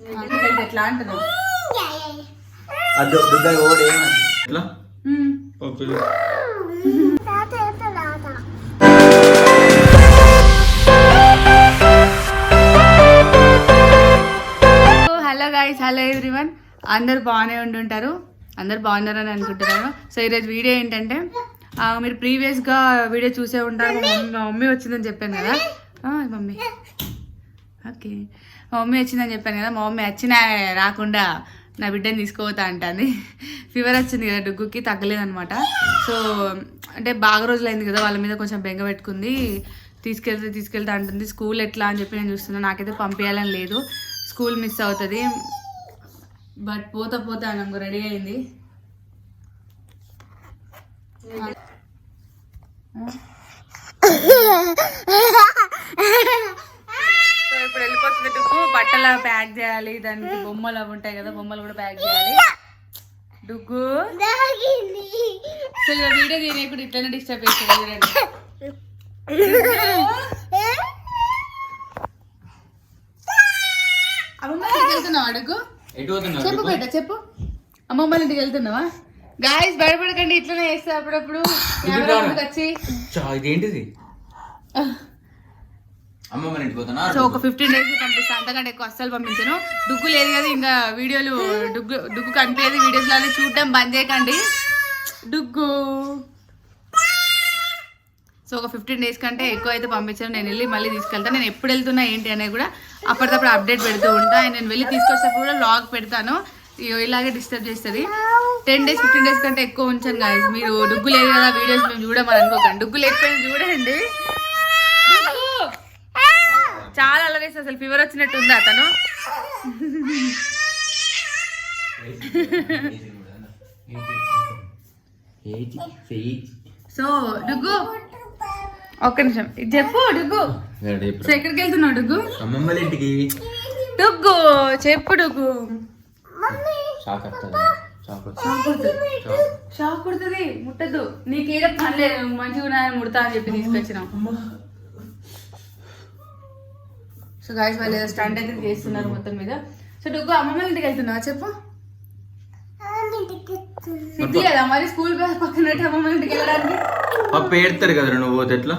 ఎట్లా అంటున్నావు? అది దుద్ద ఓడి ఏమని ఎట్లా okay. Hello guys hello everyone అందరు బాగానే ఉండుంటారు. అందరు బాగున్నారని అనుకుంటున్నాను. సో ఈరోజు వీడియో ఏంటంటే ఆ, మీరు ప్రీవియస్గా వీడియో చూసే ఉంటారు మా మమ్మీ వచ్చిందని చెప్పాను కదా. ఆ, మమ్మీ. ఓకే. మా మమ్మీ వచ్చిందని చెప్పాను కదా మా మమ్మీ వచ్చినా రాకుండా నా బిడ్డని తీసుకోపోతా అంటుంది. ఫీవర్ వచ్చింది కదా డుగ్గుకి తగ్గలేదనమాట సో అంటే బాగా రోజులైంది కదా వాళ్ళ మీద కొంచెం బెంగ పెట్టుకుంది. తీసుకెళ్తే తీసుకెళ్తా అంటుంది స్కూల్ ఎట్లా? అని చెప్పి నేను చూస్తున్నాను నాకైతే పంపించాలని లేదు. స్కూల్ మిస్ అవుతుంది. బట్ పోతా పోతా నాకు రెడీ అయింది. ఇప్పుడు వెళ్ళిపోతుంది బట్టలు ప్యాక్ చేయాలి. దానికి బొమ్మలు అవి ఉంటాయి కదా బొమ్మలు కూడా ప్యాక్ చేయాలి. డుగ్గు. అసలు వీడియో తీయకుండా ఇట్లనే డిస్టర్బ్ చేస్తుంది చూడండి. వెళ్తున్నావా అడుగు చెప్పు బేట చెప్పు. అమ్మమ్మ వాళ్ళ ఇంటికి వెళ్తున్నావా? గాయస్ భయపడకండి ఇట్లనే చేస్తా అప్పుడప్పుడు. వచ్చి ఇదేంటిది? అమ్మమ్మ ఇంటికి పోతున్నా సో ఒక ఫిఫ్టీన్ డేస్ పంపిస్తాను అంతకంటే ఎక్కువ అస్సలు పంపించను. డుగ్గు లేదు కదా ఇంకా వీడియోలు డుగ్గు డుగ్గు కనిపించేది వీడియోస్ లాగా చూడడం బంద్ చేయకండి. డుగ్గు సో ఒక ఫిఫ్టీన్ డేస్ కంటే ఎక్కువ అయితే పంపించాను. నేను వెళ్ళి మళ్ళీ తీసుకెళ్తాను నేను ఎప్పుడు వెళ్తున్నా ఏంటి అనేది కూడా అప్పటికప్పుడు అప్డేట్ పెడుతూ ఉంటా. నేను వెళ్ళి తీసుకొచ్చినప్పుడు కూడా లాగ్ పెడతాను. ఇలాగే డిస్టర్బ్ చేస్తుంది. టెన్ డేస్ ఫిఫ్టీన్ డేస్ కంటే ఎక్కువ ఉంచాను guys. మీరు డుగ్గు లేదు కదా వీడియోస్ మేము చూడమని అనుకోకండి. డుగ్గు లేకపోయినా చూడండి! చాలా అలరేసి అసలు ఫీవర్ వచ్చినట్టు ఉంది అతను. సో డుగ్గు. ఒక్క నిమిషం. ఇది చెప్పు డుగ్గు. సో ఎక్కడికి వెళ్తున్నావు డుగ్గు? ఇంటికి డుగ్గు చెప్పు డుగ్గు. షాక్ కొడుతుంది. షాక్ కొడుతుంది. ముట్టద్దు. నీకేడ పని లేదు. మంచిగా ఉన్నాయని ముడతా అని చెప్పి తీసుకొచ్చినాం. సో గాయస్ వాళ్ళు ఏదో స్టంట్ అయితే చేస్తున్నారు మొత్తం మీద. సో డుగ్గు అమ్మమ్మ ఇంటికి వెళ్తున్నావా చెప్పు. సిద్ధి కదా మరి స్కూల్ బ్యాగ్ పక్కన అమ్మమ్మ ఇంటికి వెళ్ళడానికి? పప్పు ఏడతారు కదా నువ్వు పోతే ఎట్లా?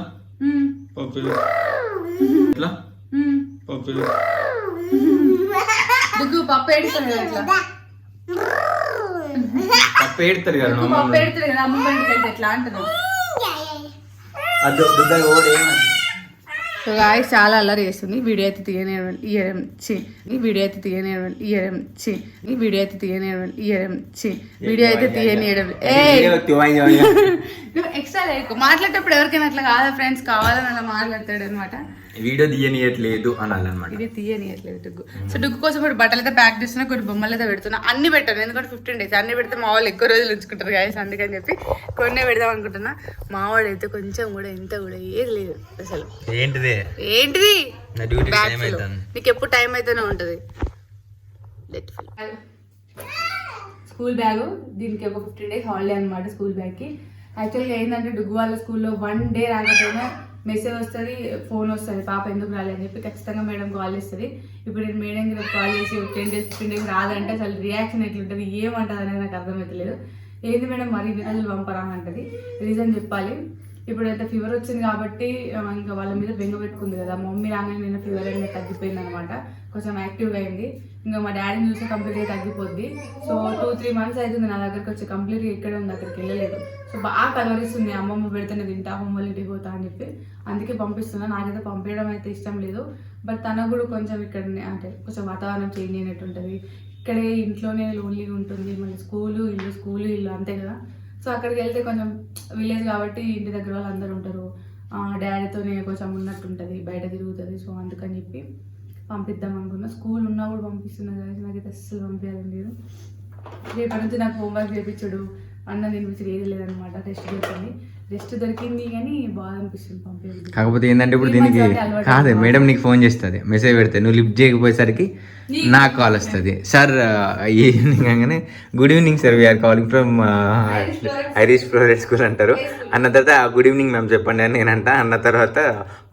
పప్పు ఎట్లా. పప్పు డుగ్గు పప్పు ఏడుస్తాను కదా ఇట్లా పప్పు ఏడతారు కదా పప్పు ఏడుతుంది కదా అమ్మమ్మ ఇంటికి వెళ్తే ఎట్లా అంటున్నావు? అది దుద్ద ఓడి ఏమని సో గాయస్ చాలా అల్లరి చేస్తుంది. వీడియో అయితే తీయనే ఇయరం చి ఈ వీడియో అయితే తీయనే ఇయరం చి ఈ వీడియో అయితే తీయనే ఇయరం చి వీడియో అయితే తీయనియడం ఏ నువ్వు ఎక్స్ట్రా లేకు మాట్లాడేటప్పుడు ఎవరికైనా అట్లా కాదా ఫ్రెండ్స్ కావాలని అలా మాట్లాడతాడు అనమాట వీడియో తీయనియట్లేదు అనాలన్నమాట. ఇది తీయనియట్లేదు డుగ్గు. సో డుగ్గు కోసం ఇప్పుడు బట్టలు అయితే ప్యాక్ చేస్తున్నా కొన్ని బొమ్మలు అయితే పెడుతున్నా. అన్ని పెట్టాను ఎందుకంటే ఫిఫ్టీన్ డేస్. అన్ని పెడితే మా వాళ్ళు ఎక్కువ రోజులు ఉంచుకుంటారు గాయస్ అందుకని చెప్పి కొన్ని పెడదాం అనుకుంటున్నా. మా వాడు అయితే కొంచెం కూడా ఎంత కూడా ఏది లేదు అసలు. ఏంటిది? ఏంటిది? నీకు ఎప్పుడు టైం అయితేనే ఉంటుంది. స్కూల్ బ్యాగ్ దీనికి ఒక ఫిఫ్టీన్ డేస్ హాలిడే అనమాట స్కూల్ బ్యాగ్కి. యాక్చువల్గా ఏంటంటే డుగ్గు వాళ్ళ స్కూల్లో వన్ డే రాకపోయినా మెసేజ్ వస్తుంది ఫోన్ వస్తుంది. పాప ఎందుకు రాలేదని చెప్పి ఖచ్చితంగా మేడం కాల్ చేస్తుంది. ఇప్పుడు నేను మేడం కి కాల్ చేసి టెన్ డేస్ ఫిఫ్టీన్ డేస్ రాదంటే అసలు రియాక్షన్ ఎట్లుంటుంది ఏమంటుంది అనేది నాకు అర్థమవుతలేదు ఏంది మేడం మరి ఇన్ని రోజులు పంపరా అంటది. రీజన్ చెప్పాలి. ఇప్పుడైతే ఫీవర్ వచ్చింది కాబట్టి ఇంకా వాళ్ళ మీద బెంగ పెట్టుకుంది కదా. మమ్మీ రాగానే నిన్న ఫీవర్ అనేది తగ్గిపోయింది అనమాట కొంచెం యాక్టివ్గా అయింది. ఇంకా మా డాడీని చూస్తే కంప్లీట్గా తగ్గిపోద్ది. సో టూ త్రీ మంత్స్ అవుతుంది నా దగ్గరకు వచ్చి కంప్లీట్గా ఇక్కడే ఉంది? అక్కడికి వెళ్ళలేదు. సో బాగా కలవరిస్తుంది అమ్మమ్మ పెడితేనే తింటా అమ్మమ్మ ఇంటికి పోతా అని చెప్పి. అందుకే పంపిస్తున్నా. నాకైతే పంపించడం అయితే ఇష్టం లేదు. బట్ తనకు కూడా కొంచెం ఇక్కడ అంటే కొంచెం వాతావరణం చేంజ్ అయినట్టు ఉంటుంది. ఇక్కడే ఇంట్లోనే లోన్లీగా ఉంటుంది. మళ్ళీ స్కూలు ఇల్లు స్కూలు ఇల్లు అంతే కదా. సో అక్కడికి వెళ్తే కొంచెం విలేజ్ కాబట్టి ఇంటి దగ్గర వాళ్ళు అందరూ ఉంటారు. డాడీతోనే కొంచెం ఉన్నట్టు ఉంటుంది. బయట తిరుగుతుంది. సో అందుకని చెప్పి పంపిద్దాం అనుకున్నా. స్కూల్ ఉన్నా కూడా పంపిస్తున్నా కానీ నాకైతే అస్సలు పంపించాలని లేదు. రేపటి నుంచి నాకు హోంవర్క్ చేయించడు అన్న ఏది లేదనమాట చేస్తుంది. రెస్ట్ దొరికింది కానీ బాగా అనిపిస్తుంది పంపేది. కాకపోతే ఏంటంటే ఇప్పుడు దీనికి కాదు. మేడం నీకు ఫోన్ చేస్తుంది మెసేజ్ పెడితే నువ్వు లిఫ్ట్ చేయకపోయేసరికి నాకు కాల్ వస్తుంది. సార్ ఈవినింగ్ అనగానే good evening sir we are calling from Irish Floret school అంటారు. అన్న తర్వాత గుడ్ ఈవినింగ్ మ్యామ్ చెప్పండి అని నేనంట. అన్న తర్వాత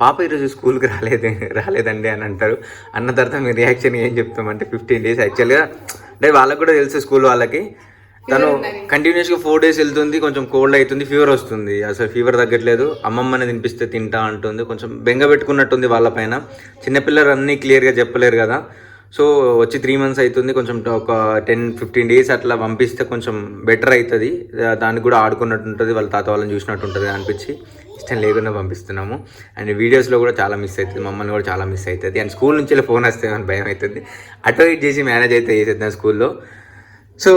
పాప ఈరోజు స్కూల్కి రాలేదు రాలేదండి అని అంటారు. అన్న తర్వాత మీ రియాక్షన్ ఏం చెప్తామంటే ఫిఫ్టీన్ డేస్ యాక్చువల్గా అంటే వాళ్ళకి కూడా తెలుసు స్కూల్ వాళ్ళకి. తను కంటిన్యూస్గా ఫోర్ డేస్ వెళ్తుంది కొంచెం కోల్డ్ అవుతుంది ఫీవర్ వస్తుంది. అసలు ఫీవర్ తగ్గట్లేదు. అమ్మమ్మని తినిపిస్తే తింటా అంటుంది. కొంచెం బెంగ పెట్టుకున్నట్టుంది వాళ్ళ పైన. చిన్నపిల్లలు అన్నీ క్లియర్గా చెప్పలేరు కదా. సో వచ్చి త్రీ మంత్స్ అవుతుంది. కొంచెం ఒక టెన్ ఫిఫ్టీన్ డేస్ అట్లా పంపిస్తే కొంచెం బెటర్ అవుతుంది. దానికి కూడా ఆడుకున్నట్టు ఉంటుంది వాళ్ళ తాత వాళ్ళని చూసినట్టు ఉంటుంది అనిపించి. ఇష్టం లేకుండా పంపిస్తున్నాము. అండ్ వీడియోస్లో కూడా చాలా మిస్ అవుతుంది. మమ్మల్ని కూడా చాలా మిస్ అవుతుంది. అండ్ స్కూల్ నుంచి ఫోన్ వస్తే అని భయం అవుతుంది. అటో ఇటు చేసి మేనేజ్ అయితే చేసేద్దాం స్కూల్లో సో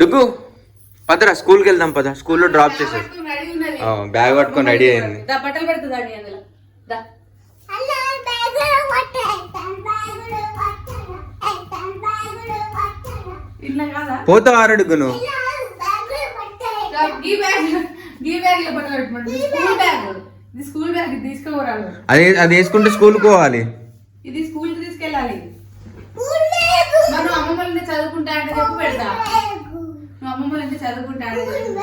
డుగ్గు పదరా స్కూల్కి వెళ్దాం పద. స్కూల్లో డ్రాప్ చేసేది బ్యాగ్ పట్టుకొని రెడీ అయింది. పోతావు ఆరు డుగ్గు నువ్వు అది అది వేసుకుంటే పోవాలి. ఇది స్కూల్కి తీసుకెళ్ళాలి. చదువుకుంటా అంటే చెప్పు పెడతా. నువ్వు అమ్మమ్మ చదువుకుంటా అంటే చెప్పు.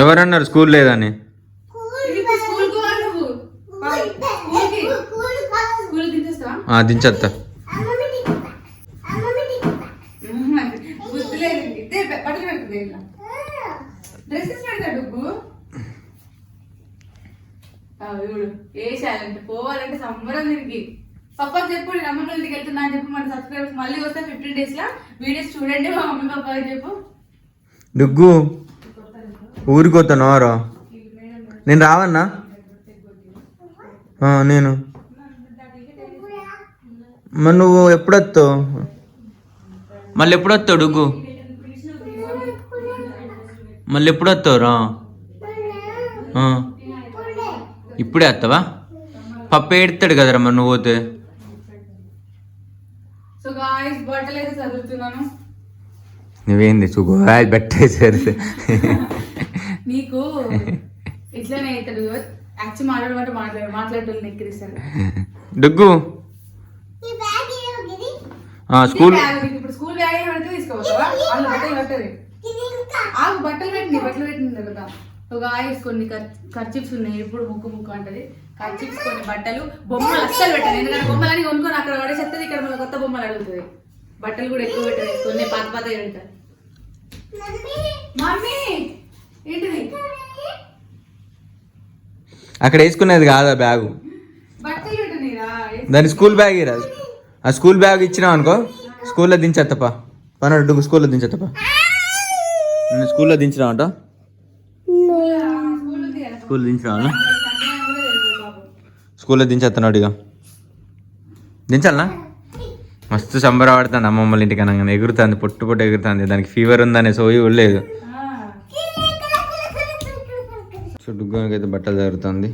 ఎవరన్నారు స్కూల్ లేదని? ఇది ఇప్పుడు స్కూల్కు పోవాలి నువ్వు స్కూల్కి స్కూల్ దించేస్తావా ఆ, దించేస్తా గుర్తులేదు ఇదే బట్టలు పెడుతుంది ఇట్లా డ్రెస్సెస్ పెడతాడు డబ్బు చూడు వేసాలంటే పోవాలంటే సంబరం దీనికి పప్పకి చెప్పు నేను అమ్మమ్మ ఇంటికి వెళ్తున్నా అని చెప్పి మన సబ్స్క్రైబర్స్ మళ్ళీ వస్తే ఫిఫ్టీన్ డేస్ లా? వీడియోస్ చూడండి మా మమ్మీ పప్పకి చెప్పు. డుగ్గు ఊరికి పోతాను రా నేను రావన్నా? నేను. మరి నువ్వు ఎప్పుడొస్తావు మళ్ళీ ఎప్పుడొస్తావు డుగ్గు మళ్ళీ ఎప్పుడు వస్తావు రా ఇప్పుడే వస్తావా? పప్ప ఏడుతాడు కదరా మరి నువ్వు పోతే? గాయస్ బట్టలు అయితే చదువుతున్నాను. నువ్వేంది చూగు పెట్టేసారు నీకు ఇట్లనే అవుతాడు. యాక్చువల్ మాట్లాడమంటే మాట్లాడు మాట్లాడటం ఎక్కిరిస్తాడు డుగ్గు. ఆ, స్కూల్ ఇప్పుడు స్కూల్ బ్యాగ్ పెడితే తీసుకోవచ్చావా వాళ్ళు బట్టలు పెట్టదు ఆగు బట్టలు పెట్టింది బట్టలు పెట్టింది కదా ఒక ఆయిల్స్ కొన్ని ఖర్చిప్స్ ఉన్నాయి ఎప్పుడు ముక్కు ముక్కు అంటది. ఖర్చిప్స్ కొన్ని బట్టలు బొమ్మలు అస్సలు పెట్టదు ఎందుకంటే బొమ్మలు అని కొనుక్కొని అక్కడ పడేసేస్తుంది అడుగుతుంది. బట్టలు కూడా ఎక్కువ పెట్టదు కొన్ని పాత పాత పెడతారు మమ్మీ! ఏంటిది? అక్కడ వేసుకునేది కాదా బ్యాగు. దాని స్కూల్ బ్యాగ్ ఇరాదు ఆ స్కూల్ బ్యాగ్ ఇచ్చినావు అనుకో. స్కూల్లో దించేత్తపా పన్నాడు స్కూల్లో దించేత్తపా నేను స్కూల్లో దించినావంట. స్కూల్ ఉంది కదా స్కూల్ దించినావా స్కూల్లో దించేస్తున్నాడు ఇక. దించాలనా? మస్తు సంబరపడుతుంది అమ్మమ్మల ఇంటికి అనగానే. ఎగురుతుంది పొట్టు పొట్టు ఎగురుతుంది. దానికి ఫీవర్ ఉందనే సోయి కూడా లేదు. సో డుగ్గునికి అయితే బట్టలు జరుగుతుంది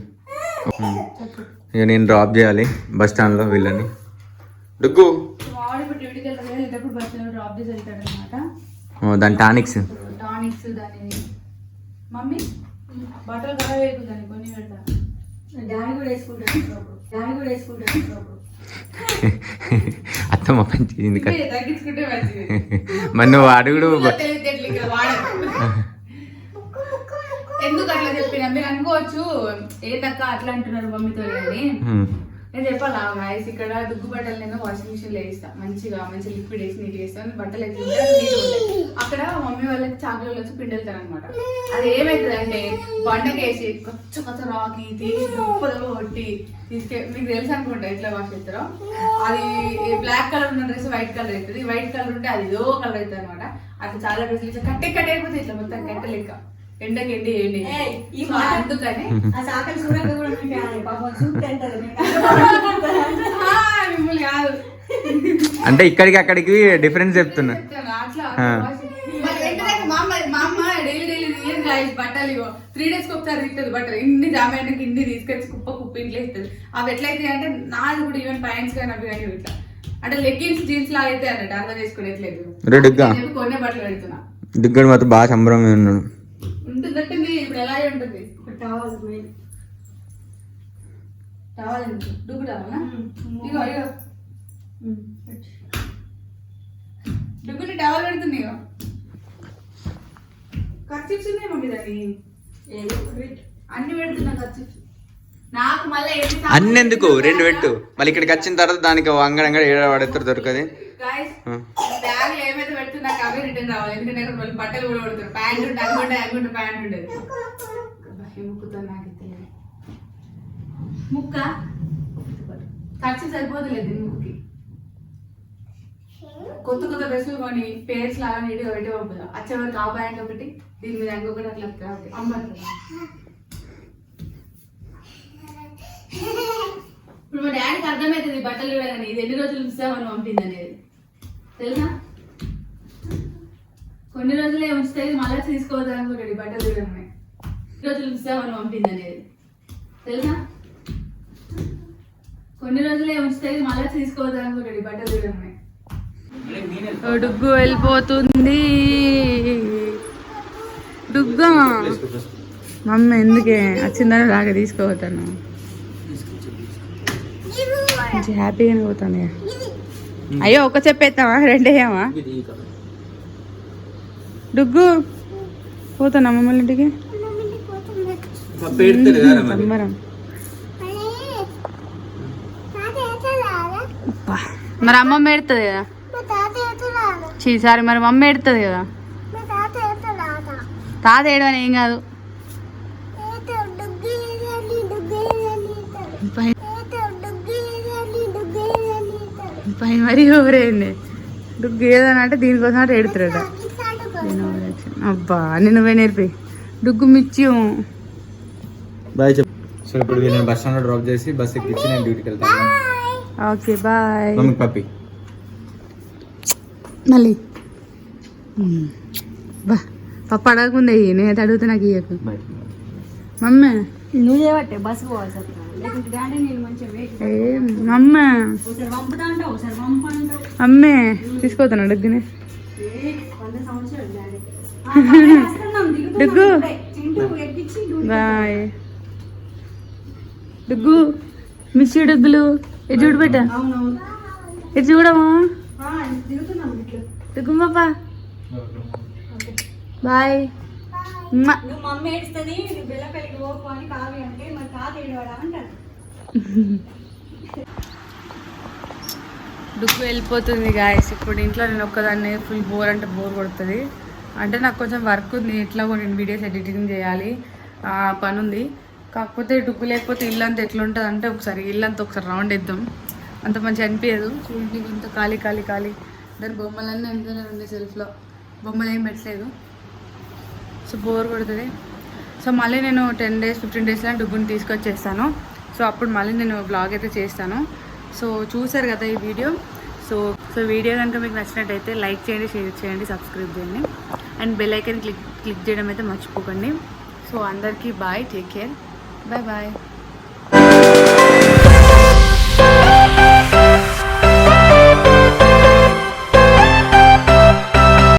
ఇక నేను డ్రాప్ చేయాలి బస్ స్టాండ్లో వీళ్ళని. డుగ్గు దాని టానిక్స్ టానిక్స్ దాని మమ్మీ బట్టలు కొన్ని పెడతా. డాడీ కూడా వేసుకుంటాడు డాడీ కూడా వేసుకుంటాడు అత్తమ్మ మంచిది మరి నువ్వు అడుగుడు. ఎందుకు అట్లా చెప్పిన మీరు అనుకోవచ్చు ఏంటక్క అట్లా అంటున్నారు మమ్మీతో హ్మ్. నేను చెప్పాలా గాయస్ ఇక్కడ దుగ్గు బట్టలు నేను వాషింగ్ మిషన్లో వేస్తా. మంచిగా మంచి లిక్విడ్ వేసి నీట్ వేస్తాను బట్టలు అయితే అక్కడ మమ్మీ వాళ్ళకి చాకులు వచ్చి పిండెళ్తారు అనమాట అది ఏమైతుంది అంటే బండకేసి కొచ్చ కొత్త రాకి తీసి దుప్పదలు కొట్టి తీసుకే మీకు తెలుసు అనుకుంటా ఎట్లా వాష్ చేస్తారో? అది బ్లాక్ కలర్ ఉన్న డ్రెస్ వైట్ కలర్ అవుతుంది వైట్ కలర్ ఉంటే అది ఏదో కలర్ అవుతుంది అనమాట అట్లా చాలా డ్రెస్సులు కట్టే కట్టే అయిపోతుంది ఇట్లా మొత్తం కట్టలేక లెక్క. ఎండకి ఎండి ఎండి. ఈ మాట- అందుకని ఆ సాకలి చూడక కూడా మీకు. పాపం చూస్తే మిమ్మల్ని కాదు. అంటే ఇక్కడికి అక్కడికి డిఫరెన్స్ చెప్తున్నా. బట్టలు ఇగో త్రీ డేస్కి ఒకసారి తీస్తుంది బట్టలు. ఇన్ని జామ ఎండకి ఇన్ని తీసుకొచ్చి కుప్ప కుప్ప ఇంట్లో ఇస్తుంది. అవి ఎట్లయితే అంటే నాది కూడా ఈవెన్ ప్యాంట్స్ కానీ అవి కానీ ఇట్లా. అంటే లెగ్గిన్స్ జీన్స్ లాగా అయితే అన్నట్టు అర్థం చేసుకునేట్లేదు కొన్నే బట్టలు పెడుతున్నా. దుగ్గడు మాత్రం బాగా సంబరంగా ఉన్నాడు. నీ ఇప్పుడు ఎలా ఉంటుంది? టవల్ మెయిన్ టవల్ ఎందుకు డుగ్గు టవలా ఇగో పెడుతుంది ఇగో. ఖర్చిప్స్ ఉన్నాయి మమ్మీ దాన్ని అన్ని పెడుతున్నా ఎన్ని అన్నెందుకు? రెండు పెట్టు. మళ్ళీ ఇక్కడికి వచ్చిన తర్వాత దానికి అంగడంగా ఏడ పడతారు దొరకది. ముక్క? ఖర్చు సరిపోతలేదు ఈ ముక్కుకి. కొత్త కొత్త డ్రెస్సులు కొని పేర్స్ లాగా నీట్గా పెట్టి పంపుదాం. వచ్చే వరకు ఆ ఒకటి దీని మీద ఇంకొకటి అట్లా అమ్మంటారు ఇప్పుడు మా డాడీకి అర్థమవుతుంది బట్టలు కూడా కానీ ఇది ఎన్ని రోజులు ఇస్తామని పంపింది అనేది తెలుసా? కొన్ని రోజులే ఉంచితే మళ్ళీ తీసుకోవద్దు అనుకుంటాడు ఈ బట్టలు కూడా ఉన్నాయి రోజులు ఇస్తామని పంపింది అనేది తెలుసా? కొన్ని రోజులే ఉంచితే మళ్ళీ తీసుకోవద్దు అనుకుంటాడు ఈ బట్టలు కూడా డుగ్గు వెళ్ళిపోతుంది. డుగ్గా మమ్మీ ఎందుకే? వచ్చిందని రాగా తీసుకోపోతాను మంచి హ్యాపీగానే పోతాను. ఇక. అయ్యో ఒక చెప్పేస్తావా రెండేయమా డుగ్గు. పోతాను అమ్మమ్మ ఇంటికి? సంబరం. మరి అమ్మమ్మ ఎడుతుంది కదా? చీ సారీ మరి మమ్మ ఎడుతుంది కదా? తాత ఏడవని ఏం కాదు. పై మరి ఎవరేండి డుగ్గు ఏదైనా అంటే దీనికోసం అంటే ఎడుతున్నాడు నేను overreaction. అబ్బా నేను పోయి నేర్పి. డుగ్గు మిచ్చి బాయ్ చెప్పు. సో ఇప్పుడు వీళ్ళని బస్ స్టాండ్ డ్రాప్ చేసి బస్ ఎక్కించి నేను డ్యూటీకి వెళ్తాను. Okay bye. మమ్మీ పప్పి. మళ్ళీ. బా పప్ప అడగకుండా నేను అడిగితే నాకు ఇయ్యకు. మమ్మీ. నువ్వు చేయబట్టే బస్సు పోవాల్సి అమ్మే తీసుకోతాను అడుగునే ఏ? వంద సంవత్సరాలు డాడీ ఆ, పక్కన వస్తున్నాం, దిగుతున్నాం డుగ్గు. బాయ్. డుగ్గు. మిస్ డబ్బులు ఇది చూడు పెట్ట అవునవును ఇది చూడమా డుగ్గు పాప బాయ్. నువ్వు మమ్మీ ఏడుస్తుంది నువ్వు బెల్లపల్లికి పోకు అని కావి అంటే మరి తాత ఏడవాడా అంటారు. డుక్కు వెళ్ళిపోతుంది గాయస్ ఇప్పుడు ఇంట్లో నేను ఒక్కదాన్ని ఫుల్ బోర్ అంటే బోర్ కొడుతుంది. అంటే నాకు కొంచెం వర్క్ ఉంది ఇట్లా కొన్ని వీడియోస్ ఎడిటింగ్ చేయాలి. ఆ, పని ఉంది. కాకపోతే డుక్కు లేకపోతే ఇల్లు అంతా ఎట్లుంటుంది అంటే ఒకసారి ఇల్లు అంతా ఒకసారి రౌండ్ ఇద్దాం అంత మంచి అనిపించదు చూడండి ఇంత ఖాళీ ఖాళీ ఖాళీ. దాని బొమ్మలన్నీ ఎంతనే ఉంది సెల్ఫ్లో బొమ్మలు ఏం పెట్టలేదు. సో బోర్ కొడుతుంది. సో మళ్ళీ నేను టెన్ డేస్ ఫిఫ్టీన్ డేస్లో డుబ్బుని తీసుకొచ్చేస్తాను. సో అప్పుడు మళ్ళీ నేను బ్లాగ్ అయితే చేస్తాను. సో చూసారు కదా ఈ వీడియో. సో సో వీడియో కనుక మీకు నచ్చినట్టయితే లైక్ చేయండి షేర్ చేయండి సబ్స్క్రైబ్ చేయండి. And bell icon click click చేయడం అయితే మర్చిపోకండి. సో అందరికీ bye take care bye bye